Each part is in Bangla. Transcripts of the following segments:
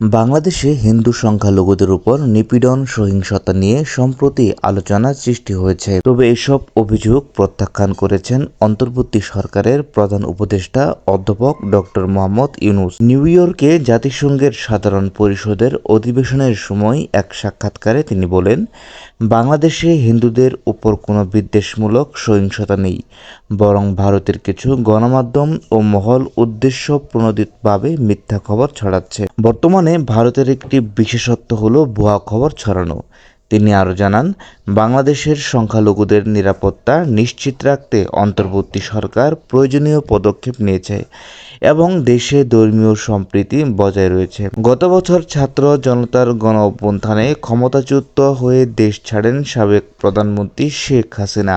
বাংলাদেশে হিন্দু সংখ্যালঘুদের উপর নিপীড়ন, সহিংসতা নিয়ে সম্প্রতি আলোচনার সৃষ্টি হয়েছে। তবে এসব অভিযোগ প্রত্যাখ্যান করেছেন অন্তর্বর্তী সরকারের প্রধান উপদেষ্টা অধ্যাপক ডক্টর মোহাম্মদ ইউনুস। নিউ ইয়র্কে জাতিসংঘের সাধারণ পরিষদের অধিবেশনের সময় এক সাক্ষাৎকারে তিনি বলেন, বাংলাদেশে হিন্দুদের উপর কোনো বিদ্বেষমূলক সহিংসতা নেই। বরং ভারতের কিছু গণমাধ্যম ও মহল উদ্দেশ্য প্রণোদিতভাবে মিথ্যা খবর ছড়াচ্ছে। বর্তমানে ভারতের একটি বিশেষত্ব হলো ভুয়া খবর ছড়ানো। তিনি আরও জানান, বাংলাদেশের সংখ্যালঘুদের নিরাপত্তা নিশ্চিত রাখতে অন্তর্বর্তী সরকার প্রয়োজনীয় পদক্ষেপ নিয়েছে এবং দেশে ধর্মীয় সম্প্রীতি বজায় রয়েছে। গত বছর ছাত্র জনতার গণ অভ্যুত্থানে ক্ষমতাচ্যুত হয়ে দেশ ছাড়েন সাবেক প্রধানমন্ত্রী শেখ হাসিনা।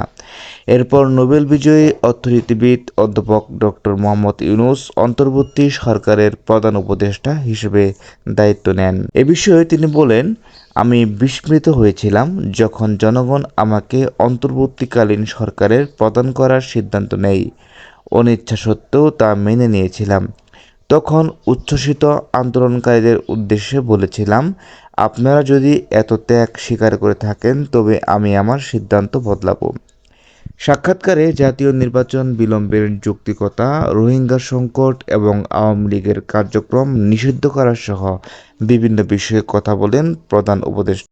এরপর নোবেল বিজয়ী অর্থনীতিবিদ অধ্যাপক ডক্টর মোহাম্মদ ইউনুস অন্তর্বর্তী সরকারের প্রধান উপদেষ্টা হিসেবে দায়িত্ব নেন। এ বিষয়ে তিনি বলেন আমি বিস্মৃত হয়েছিলাম যখন জনগণ আমাকে অন্তর্বর্তীকালীন সরকারের প্রদান করার সিদ্ধান্ত নেয়। অনিচ্ছা সত্ত্বেও তা মেনে নিয়েছিলাম। তখন উচ্ছ্বসিত আন্দোলনকারীদের উদ্দেশ্যে বলেছিলাম, আপনারা যদি এত ত্যাগ স্বীকার করে থাকেন, তবে আমি আমার সিদ্ধান্ত বদলাবো। সাক্ষাৎকারে জাতীয় নির্বাচন বিলম্বের যৌক্তিকতা, রোহিঙ্গা সংকট এবং আওয়ামী লীগের কার্যক্রম নিষিদ্ধ করা সহ বিভিন্ন বিষয়ে কথা বলেন প্রধান উপদেষ্টা।